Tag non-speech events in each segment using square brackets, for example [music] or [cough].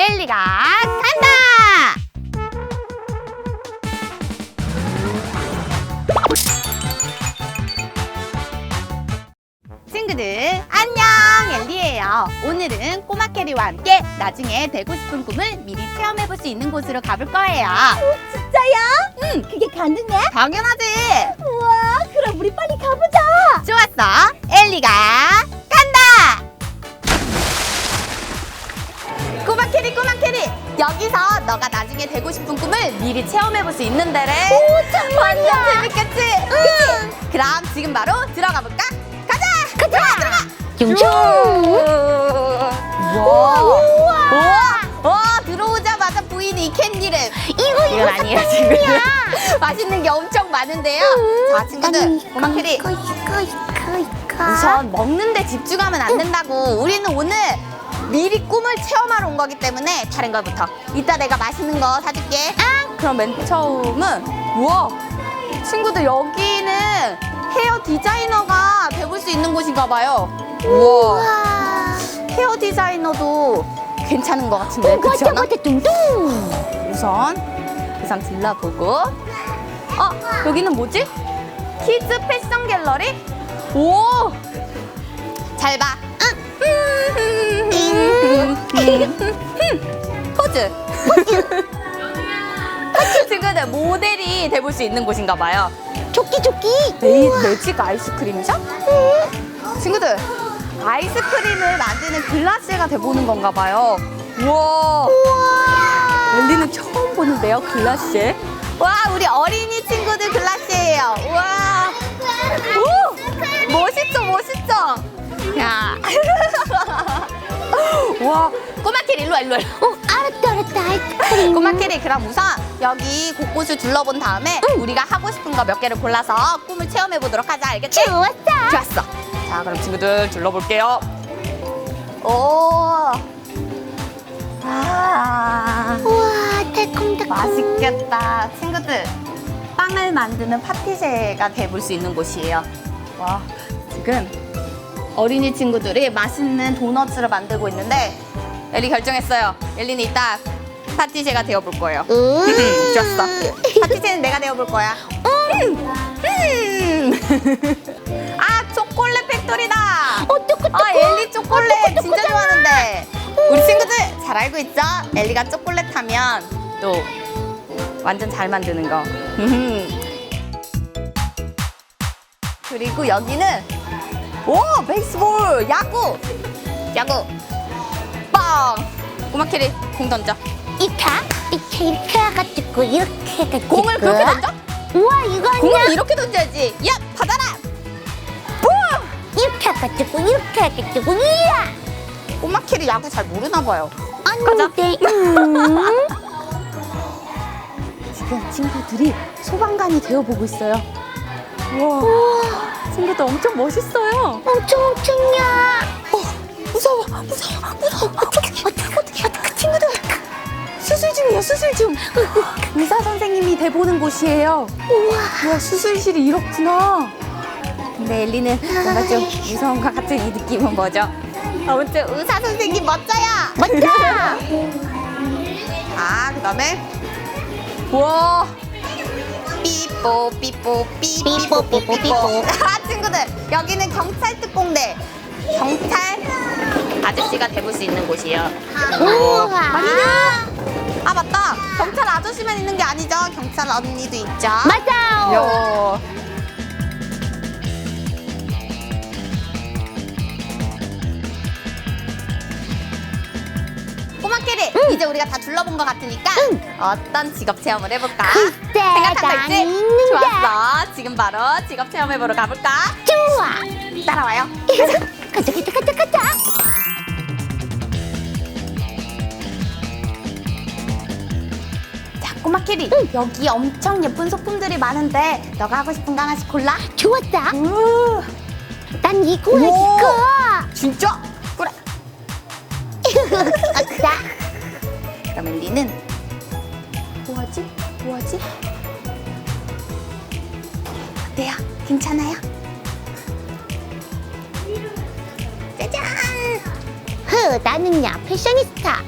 엘리가 간다! 친구들 안녕 엘리예요 오늘은 꼬마 캐리와 함께 나중에 되고 싶은 꿈을 미리 체험해볼 수 있는 곳으로 가볼 거예요 진짜야? 응, 그게 가능해? 당연하지 우와, 그럼 우리 빨리 가보자. 좋았어 엘리가 캐리 꼬마 캐리 여기서 너가 나중에 되고 싶은 꿈을 미리 체험해볼 수 있는 데래 오, 정말이야. 완전 재밌겠지? 응. 그럼 지금 바로 들어가 볼까? 가자! 가자! 들어가! 슝슝. 우와! 우와. 우와! 와 들어오자마자 보이는 이 캔디를 이거 이건 아니야 지금 [laughs] 맛있는 게 엄청 많은데요 자 친구들 꼬마 캐리 이거 이거 이거 이거. 우선 먹는데 집중하면 안 된다고 우리는 오늘 미리 꿈을 체험하러 온 거기 때문에 다른 걸부터 이따 내가 맛있는 거 사줄게 아 그럼 맨 처음은 우와 친구들 여기는 헤어 디자이너가 돼볼 수 있는 곳인가 봐요 우와 우와. 헤어 디자이너도 괜찮은 것 같은데 오, 그렇지 않아? 우선 우선 둘러보고 어 여기는 뭐지? 키즈 패션 갤러리? 오! 잘 봐. 포즈. 친구들 모델이 돼볼 수 있는 곳인가 봐요. 조끼 조끼. 매, 매직 아이스크림샵? 친구들 아이스크림을 만드는 글라스가 돼보는 건가 봐요. 우와. 우와. 엘리는 처음 보는데요, 글라시. 와, 우리 어린이 친구들 글라시예요. 와. 오! 멋있죠, 멋있죠? 야. [laughs] 와, 꼬마 캐리 일로 와, 일로 와. 어, 알았다 알았다. [laughs] 꼬마 캐리 그럼 우선 여기 곳곳을 둘러본 다음에 우리가 하고 싶은 거 몇 개를 골라서 꿈을 체험해 보도록 하자, 알겠지? 좋았어. 좋았어. 자, 그럼 친구들 둘러볼게요. 오. 아. 우와 달콤달콤. 맛있겠다. 친구들, 빵을 만드는 파티제가 돼볼 수 있는 곳이에요. 와, 지금 어린이 친구들이 맛있는 도너츠를 만들고 있는데, 엘리 결정했어요. 엘리는 이따 파티제가 되어볼 거예요. 음. [laughs] 좋았어. 파티제는 내가 되어볼 거야. 음. 음. [laughs] 아, 초콜릿 팩토리다. 어 아, 엘리 초콜릿 진짜 좋아하는데. 우리 친구들 잘 알고 있죠? 엘리가 초콜릿 하면 또 완전 잘 만드는 거. [laughs] 그리고 여기는 오 베이스볼 야구 야구 빵 꼬마 캐리 공 던져 이렇게 이렇게 이렇게 해가지고 이렇게 해가지고. 공을 그렇게 던져 우와 이거 아니야? 공을 이렇게 던져야지 야 받아라 이렇게 해가지고 이렇게 해가지고 이야. 꼬마 캐리 야구 잘 모르나 봐요 아닌데. 음. [laughs] 지금 친구들이 소방관이 되어보고 있어요. 우와, 친구들 엄청 멋있어요. 엄청 엄청야. 무서워, 무서워, 무서워. 어떻게, 어떻게, 어떻게, 어떻게, 친구들. 수술 중이에요, 수술 중. 의사 선생님이 돼보는 곳이에요. 우와. 우와, 수술실이 이렇구나. 근데 엘리는 뭔가 좀 무서운 것 같은 이 느낌은 뭐죠? 아무튼 의사 선생님 멋져요. 멋져. [laughs] 아, 그 다음에 우와 삐뽀 삐뽀 삐 삐뽀, 삐뽀, 삐뽀. 아 친구들 여기는 경찰 특공대. 경찰? 아저씨가 돼볼 수 있는 곳이에요. 우와. 아 맞다. 경찰 아저씨만 있는 게 아니죠. 경찰 언니도 있죠. 맞아요. 캐리 이제 우리가 다 둘러본 것 같으니까 어떤 직업 체험을 해볼까? 글쎄, 생각한 거 나는 있지? 있는데. 좋았어 지금 바로 직업 체험해보러 가볼까? 좋아. 따라와요 가자 가자 가자 가자. 자 꼬마 캐리 여기 엄청 예쁜 소품들이 많은데 너가 하고 싶은 거 하나씩 골라 좋았다. 우 난 이거 오. 이거. 진짜? 아싸. 그럼 엘리는 뭐하지? 뭐하지? 어때요? 괜찮아요? 짜잔! 흐, 나는야 패셔니스타.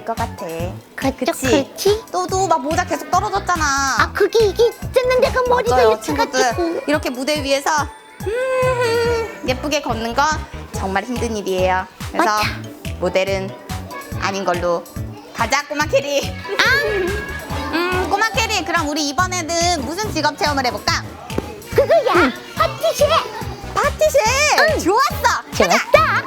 될 것 같아. 그치? 그렇지. 너도 막 모자 계속 떨어졌잖아. 아, 그게 이게 있었는데 그 머리가 맞아요, 이렇게 가지고. 이렇게 무대 위에서 음, [laughs] 예쁘게 걷는 건 정말 힘든 일이에요. 그래서 맞아. 모델은 아닌 걸로 가자 꼬마 캐리. [laughs] 음, 꼬마 캐리 그럼 우리 이번에는 무슨 직업 체험을 해볼까? 그거야. 파티쉐. 파티쉐. 좋았어. 가자. 좋았다.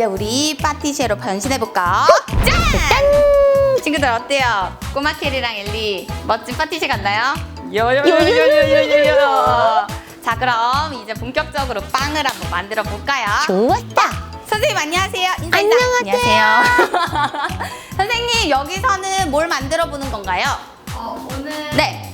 이제 우리 파티쉐로 변신해볼까? 짠! 친구들 어때요? 꼬마 캐리랑 엘리 멋진 파티쉐 같나요? 요요요요요요요. 자, 그럼 이제 본격적으로 빵을 한번 만들어 볼까요? 좋았다. 선생님 안녕하세요. 인사 안녕하세요. 안녕하세요. [laughs] 선생님 여기서는 뭘 만들어 보는 건가요? 어, 오늘 네.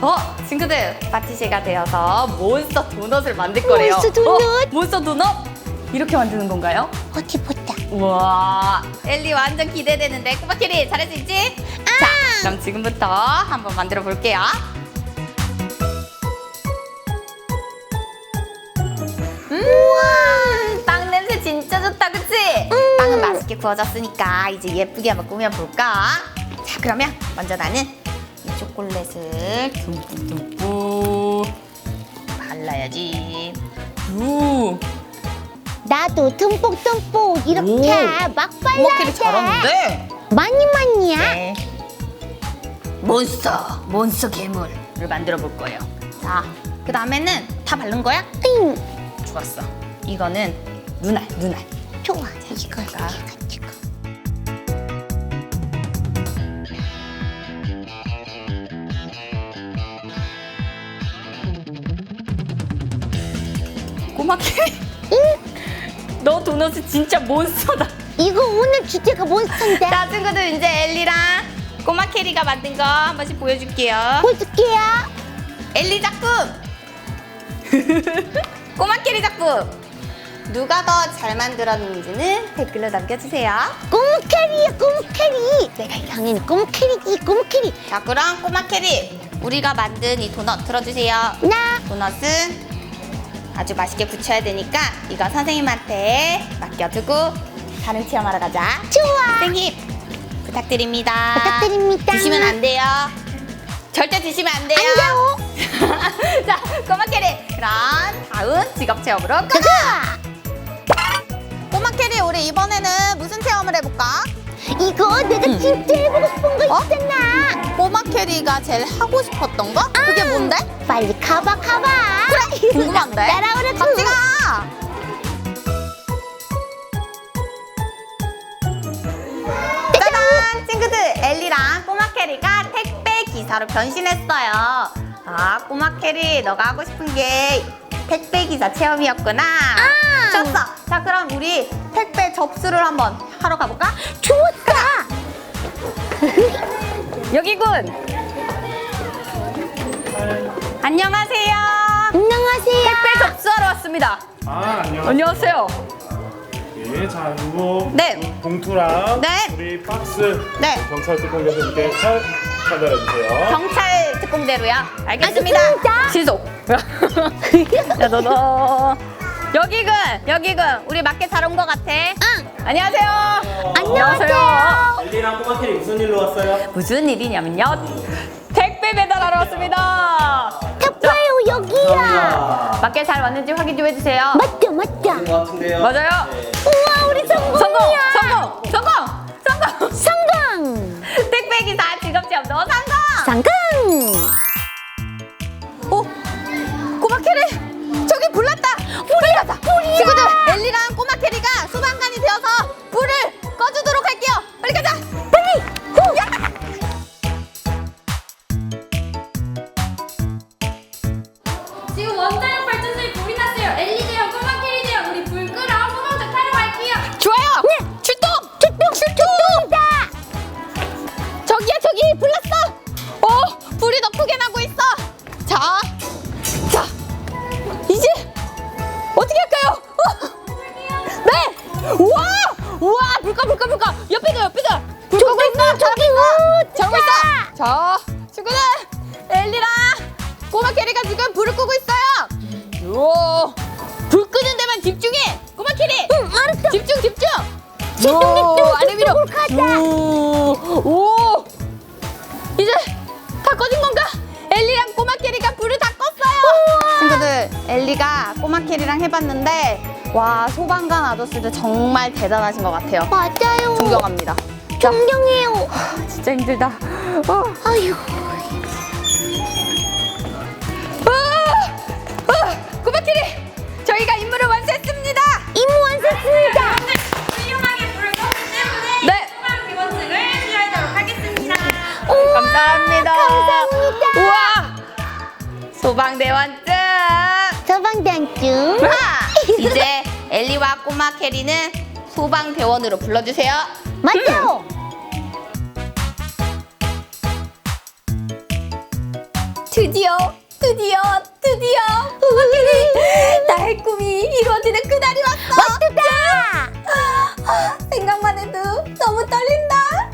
어, 친구들 파티쉐가 되어서 몬스터 도넛을 만들 거래요. 몬스터 도넛? 어, 몬스터 도넛? 이렇게 만드는 건가요? 어디 보자. 우와, 엘리 완전 기대되는데 꼬마 캐리 잘할 수 있지? 자, 그럼 지금부터 한번 만들어 볼게요. 음, 빵 냄새 진짜 좋다, 그치? 빵은 맛있게 구워졌으니까 이제 예쁘게 한번 꾸며볼까? 자, 그러면 먼저 나는 이 초콜릿을 듬뿍듬뿍 발라야지. 우, 나도 듬뿍듬뿍 이렇게 오. 막 발라야 캐리 돼. 잘하는데? 많이 많이야. 네. 몬스터, 몬스터 괴물을 만들어 볼 거예요. 자, 그 다음에는 다 바른 거야? 응. 좋았어. 이거는 눈알, 눈알. 좋아. 이거 이 꼬마 캐리. 너 도넛이 진짜 몬스터다. 이거 오늘 주제가 몬스터인데. 자, 친구들 이제 엘리랑 꼬마 캐리가 만든 거 한 번씩 보여줄게요. 보여줄게요. 엘리 작품. [laughs] 꼬마 캐리 작품. 누가 더 잘 만들었는지는 댓글로 남겨주세요. 꼬무캐리야 꼬무캐리. 내가 당연히 꼬무캐리지 꼬무캐리. 자, 그럼 꼬마 캐리. 우리가 만든 이 도넛 들어주세요. 나 도넛은 아주 맛있게 부쳐야 되니까 이거 선생님한테 맡겨두고 다른 체험하러 가자. 좋아. 선생님 부탁드립니다. 부탁드립니다. 드시면 안 돼요. 절대 드시면 안 돼요. 안 돼요. [laughs] 자, 꼬마 캐리. 그럼 다음 직업 체험으로 가자. 가자. 꼬마 캐리, 우리 이번에는 무슨 체험을 해볼까? 이거 내가 진짜 해보고 싶은 거 어? 있잖아. 꼬마 캐리가 제일 하고 싶었던 거? 그게 뭔데? 빨리 가봐 가봐. 그래, 궁금한데. 따라오라고. 같이 가. 짜잔! 친구들, 엘리랑 꼬마 캐리가 택배 기사로 변신했어요. 아, 꼬마 캐리, 너가 하고 싶은 게 택배 기사 체험이었구나. 아. 좋았어. 자, 그럼 우리 택배 접수를 한번 하러 가볼까? 좋았다. [laughs] 여기군. 안녕하세요. 안녕하세요. 택배 접수하러 왔습니다. 아, 안녕하세요. 안녕하세요. 예, 자, 이거 네. 봉투랑 네. 우리 박스 네. 경찰 특공대에서 이렇게 잘 전달해 주세요. 경찰 특공대로요. 알겠습니다. 알겠습니다. 시속. [laughs] 야, 너너. 여기군, 여기군. 우리 맞게 잘 온 것 같아. 응. 안녕하세요. 안녕하세요. 엘리랑 꼬마 캐리 무슨 일로 왔어요? 무슨 일이냐면요. 택배 배달하러 왔습니다. 택배요 여기야. 맞게 잘 왔는지 확인 좀 해주세요. 맞다 맞다. 것 같은데요. 맞아요. 네. 우와 우리 성공, 성공이야. 성공, 성공, 성공. 엘리라! 꼬마 캐리가 지금 불을 끄고 있어요! 요! 불 끄는 데만 집중해! 꼬마 캐리! 응, 알았어! 집중, 집중! 집중, 아래 위로! 오! 오! 이제 다 꺼진 건가? 엘리랑 꼬마 캐리가 불을 다 껐어요! 친구들, 엘리가 꼬마 캐리랑 해봤는데, 와, 소방관 아저씨들 정말 대단하신 것 같아요. 맞아요! 존경합니다. 존경해요! 진짜 힘들다. 어. 아휴. 저희가 임무를 완수했습니다. 임무 완수했습니다. 훌륭하게 불을 껐기 때문에 네. 소방 기원증을 수여하도록 하겠습니다. 감사합니다. 감사합니다. 우와 소방대원증. 소방단증. 하! 이제 엘리와 꼬마 캐리는 소방대원으로 불러주세요. 맞죠? 드디어 드디어 드디어 캐리 [laughs] 나의 꿈이 이루어지는 그날이 왔어. 맞다. 아, 생각만 해도 너무 떨린다.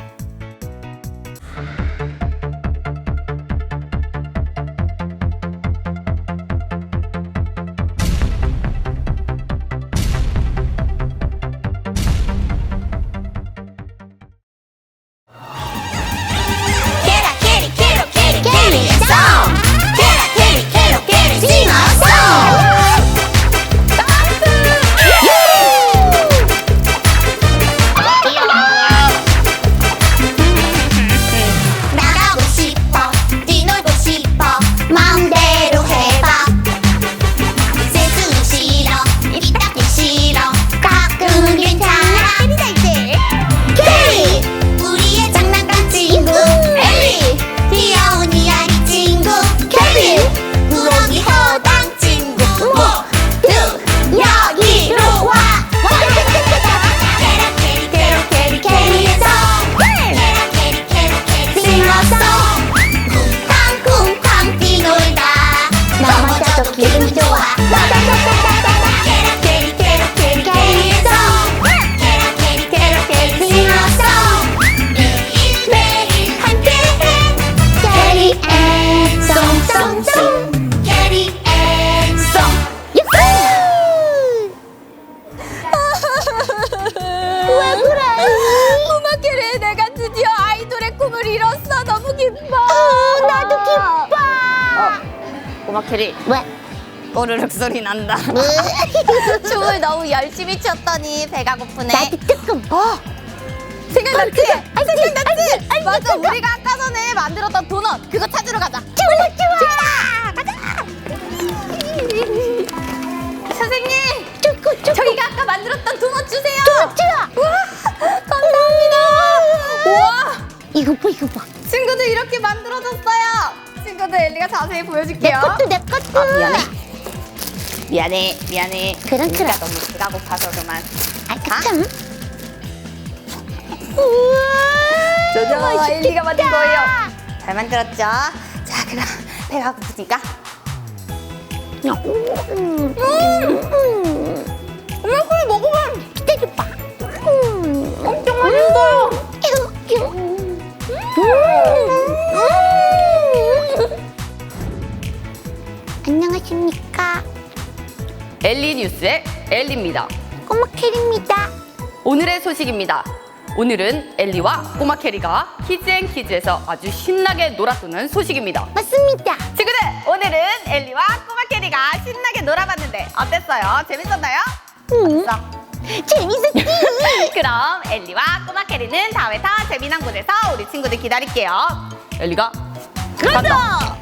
꼬르륵 소리 난다. [laughs] 춤을 너무 열심히 췄더니 배가 고프네. 나도 조금. 어, 생각났지? 생각났지? 맞아, 우리가 아까 전에 만들었던 도넛 그거 찾으러 가자. 좋아 좋아. 가자. 선생님, 좋고 좋고. 저희가 아까 만들었던 도넛 주세요. 도넛 주라. 와, 감사합니다. 와, 이거 봐 이거 봐. 친구들 이렇게 만들어졌어요. 친구들 엘리가 자세히 내 보여줄게요. 것도 내 것도. 아, 미안해. 미안해, 미안해. 그럼, 엘리가 그럼. 너무 배가 고파서 그만. 아 그럼. 우와. 저저 엘리가 만든 거예요. 잘 만들었죠? 자, 그럼 배가 고프니까. 음. 엄마 그래 먹어봐. 기다려봐. 음. 엄청 맛있어요. 안녕하십니까 엘리 뉴스의 엘리입니다. 꼬마 캐리입니다 오늘의 소식입니다. 오늘은 엘리와 꼬마 캐리가 키즈앤키즈에서 아주 신나게 놀았다는 소식입니다. 맞습니다 친구들, 오늘은 엘리와 꼬마 캐리가 신나게 놀아봤는데 어땠어요? 재밌었나요? 음. 써. 재밌었지 [laughs] 그럼 엘리와 꼬마 캐리는 다음에 더 재미난 곳에서 우리 친구들 기다릴게요. 엘리가 가자